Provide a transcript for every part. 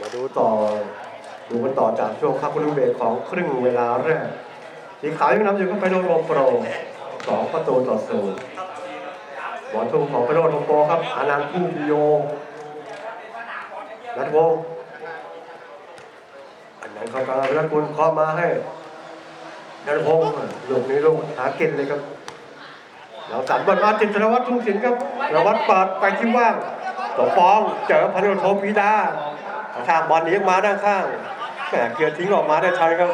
มาดูต่อดูกันต่อจากช่วงพักคุณเบรกของครึ่งเวลาแรกสีขาวยังนำอยู่ก็ไปโดนโรมโปรสองประตูต่อศูนย์บอลทุ่งของไปโดนโรมโปรครับอานันต์ผู้พิโยรัตวงอันนั้นเขากำลังรัตกุลเคามาให้รัตพงลูกนี้ลูกหาเก่งเลยครับเราสันบอลมาจิตรวัตรทุ่งศิลป์ครับรวัตรเปิดไปที่ว่างตัวปองเจอพันธุ์โทปีดา ข้างบอลเลี้ยงมาด้านข้างแหมเกียร์ทิ้งออกมาได้ทันครับ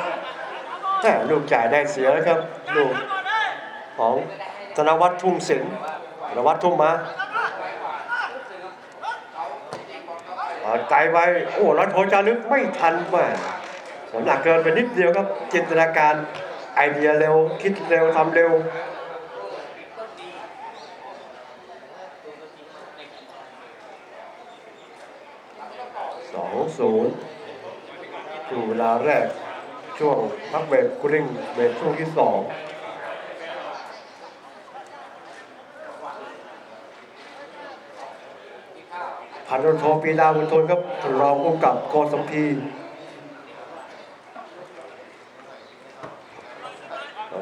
แหมลูกจ่ายได้เสียครับลูกของธนวัฒน์ทุ่งศิลป์ธนวัฒน์ทุ่มมาไกลไปโอ้แล้วโทจารึกไม่ทันแม่สำหนักเกินไปนิดเดียวครับจินตนาการไอเดียเร็ว คิดเร็วทำเร็ว สองศูนย์ถึงเวลาแรกช่วงพักเบรกกริ่งเบรกช่วงที่สองพันธุ์โทปีดาบุญทนครับรองผู้กำกับโกสัมพี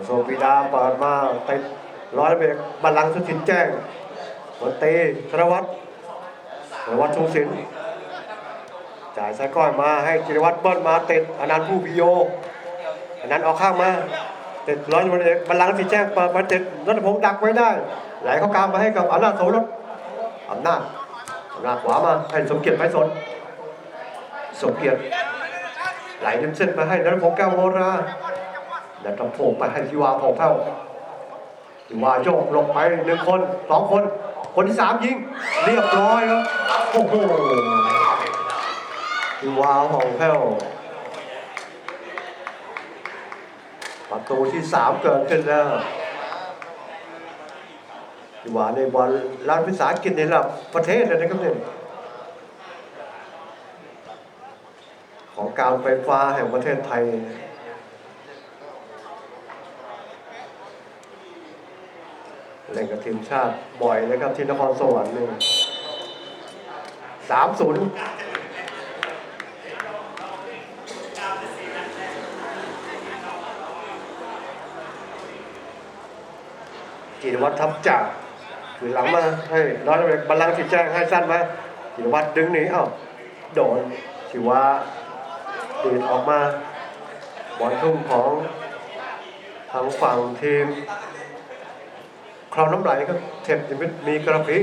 โซปีดาเปิดมาติดร้อยเบรกบัลลังก์สุทินแจ้งบนตีธนวัฒน์ธนวัฒน์ชูศิลป์ จ่ายซ้ายก้อยมาให้จิรวัตรเบิ้ลมาเติดอนันต์ผู้พิโยอนันต์ออกข้างมาเติดร้อยวันเอกบัลลังก์สีแจ้งเปิดมาติดรัตพงศ์ดักไว้ได้ ไหลเข้ากลางมาให้กับอำนาจโสรถอำนาจอำนาจขวามาให้สมเกียรติไปสนสมเกียรติไหลริมเส้นไปให้รัตพงศ์แก้วโมราและตะโพงไปให้ทิวาผ่องแผ้วทิวาโยกลบไปหนึ่งคนสองคน คนที่สามยิง เรียบร้อยครับโอ้โห ว้าวของแพ้วประตูที่สามเกิดขึ้นแล้วที่ว่าในบอลรัฐวิสาหกิจในระดับประเทศเลยนะครับเนี่ยของการไฟฟ้าแห่งประเทศไทย เล่นกับทีมชาติบ่อยนะครับที่นครสวรรค์นี่สามศูนย์ จิรวัตรทับจากคือหลังมาให้ร้อยตำรวจเอกบัลลังก์สิแจ้งให้สั้นมาจิรวัตรดึงหนีเอ้าโดนชิวาดีดออกมาบอลทุ่มของทางฝั่งทีมคราวน้ำไหลก็เทปยังมีกระพริบ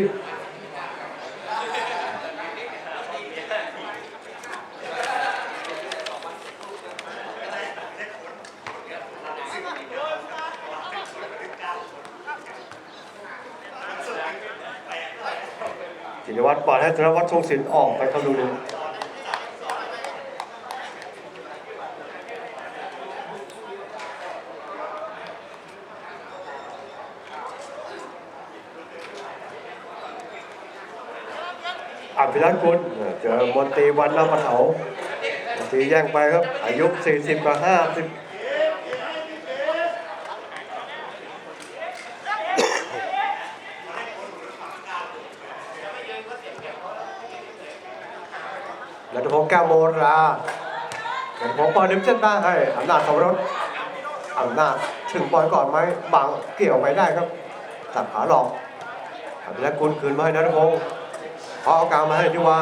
จิรวัตรปล่อยให้ธนวัฒน์ทรงศิลป์ออกไปทำดูหนึ่งอภิรัตน์กุลเจอมนตรีวันน้ำปะเถามนตรีแย่งไปครับ อายุ 40กับ50 รัตพงศ์แก้วโมรารัตพงศ์ปิดริมเส้นได้ให้อำนาจสมรสอำนาจถึงบอลก่อนไหมบังเกี่ยวไปได้ครับตัดขาหลอกอภิรักษ์กุลคืนมาให้นัทพงศ์พอเอากลางมาให้ทิวา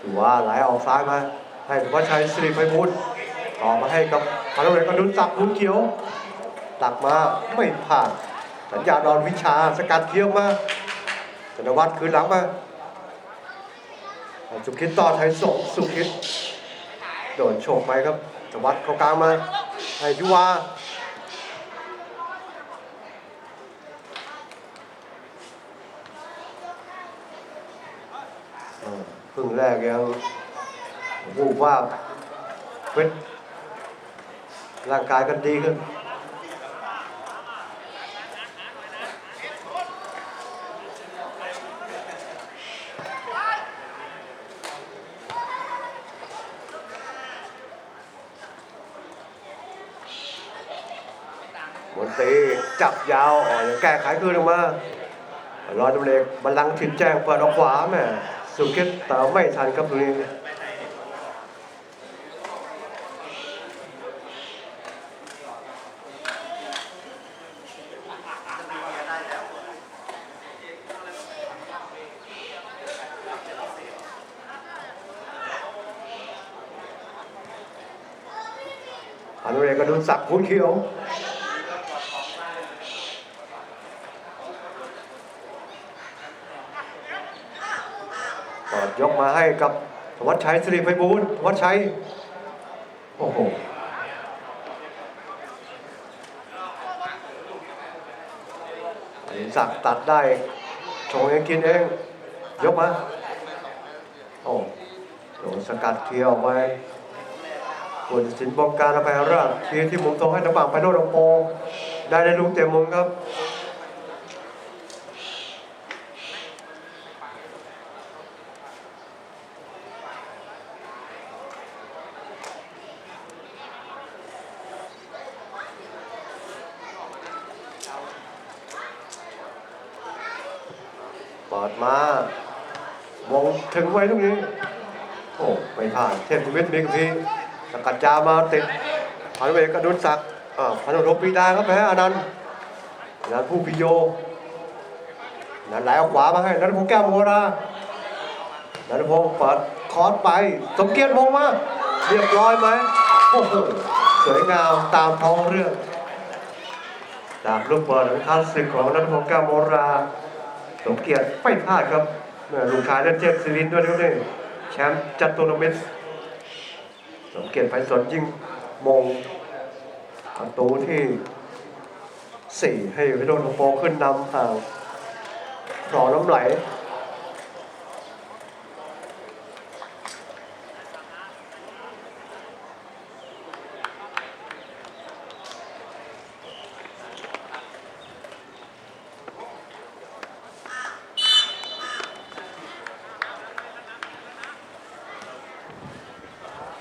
ทิวาไหลออกซ้ายมาให้สุภาชัยสิริไพบูลต่อมาให้กับพานุเรศกระดุนศักดิ์คุณเขียว ตักมาไม่ผ่าน สัญญาดอนวิชาสกัดเคี้ยวมาธนวัฒน์คืนหลังมา สุขิตต่อไทยส่งสุขิตโดนโฉกไปครับสวัสดเขากลางมาให้ยุวาเออครึ่งแรกยังวูบว่าบเวทร่างกายกันดีขึ้น มนตรีจับยาวอ่อนแก้ไขคืนออกมาร้อยตำรวจเอกบัลลังก์ถิ่นแจ้งเปิดออกขวาแม่สุกิตแต่ไม่ทันครับตรงนี้พันตำรวจเอกกระดุนศักดิ์คุณเขียว ปิดยกมาให้กับธวัชชัยสิริไพบูลย์ธวัชชัย โอ้โหอดิศักดิ์ตัดได้โชว์เองกินเอง ยกมา โอ้โดนสกัดเทียวไปผู้ตัดสินบงการอภัยราชทีที่มุมตรงให้ตะบังไปโน่นองโปได้ในลูกเต็มมุมครับ ปิดมาวงถึงไว้ตรงนี้ โอ้ไม่ผ่านเทพมิตรมีกับพี่สกัดจามาติดพันเวกกระดุนศักดิ์อ่าพันโรปีดาครับแพ้อนันต์อนันต์ผู้พิโยนันไหลเอาขวามาให้นันพงษ์แก้วโมรานันพงเปิดคอร์สไป สมเกียรติมองมาเรียบร้อยไหมโอ้โหสวยงามตามท้องเรื่องจากลูกบอลคลาสสิกของนันพงษ์แก้วโมรา สมเกียรติไม่พลาดครับลุงชายเล่นเจ็บซิรินด้วยนะครับนี่แชมป์จัตุรมิตรสมเกียรติไพศาลยิงมงประตูที่สี่ให้วิโรจน์โปขึ้นนำห่างรอน้ำไหล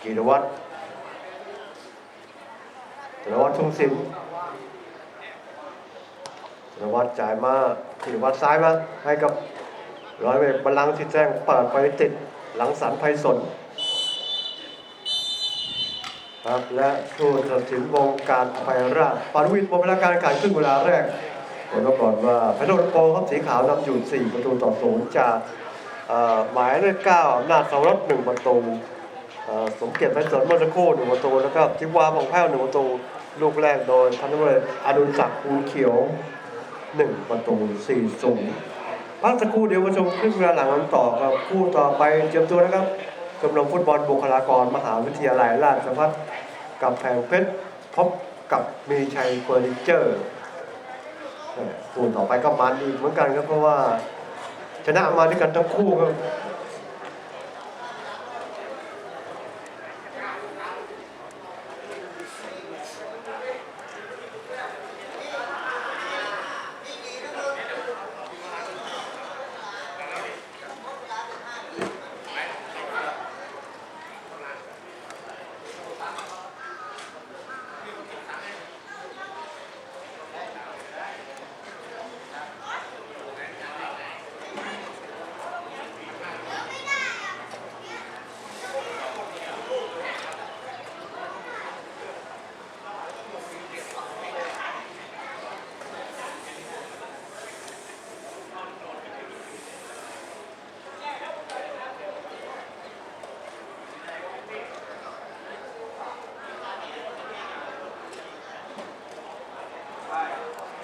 กีรวัตรกีรวัตรทุ่งสินกีรวัตรจ่ายมากีรวัตรซ้ายมาให้กับร้อยเวทบรรลังที่แจ้งเปิดไปติดหลังสันไพศลครับและผู้ตัดสินวงการไฟราปานวินบนเวลาการแข่งขันครึ่งเวลาแรกผมต้องก่อนว่าพระโดนโปครับสีขาวนำอยู่ 4 ประตูต่อศูนย์จากหมายเลข9อำนาจสาวรสหนึ่งประตู สมเกียรติไพศาลเมื่อสักครู่หนึ่งประตูแล้วก็จิวาของแพ้วหนึ่งประตูลูกแรกโดยพันธุ์ตำรวจอดุลศักดิ์ภูเขียวหนึ่งประตูสี่ศูนย์พักสักครู่เดี๋ยวมาชมครึ่งเวลาหลังกันต่อครับคู่ต่อไปเตรียมตัวนะครับชมรมฟุตบอลบุคลากรมหาวิทยาลัยราชภัฏกับแพงเพชรพบกับมีชัยเฟอร์นิเจอร์แหม่คู่ต่อไปก็มันอีกเหมือนกันครับเพราะว่าชนะมาด้วยกันทั้งคู่ครับ Thank you.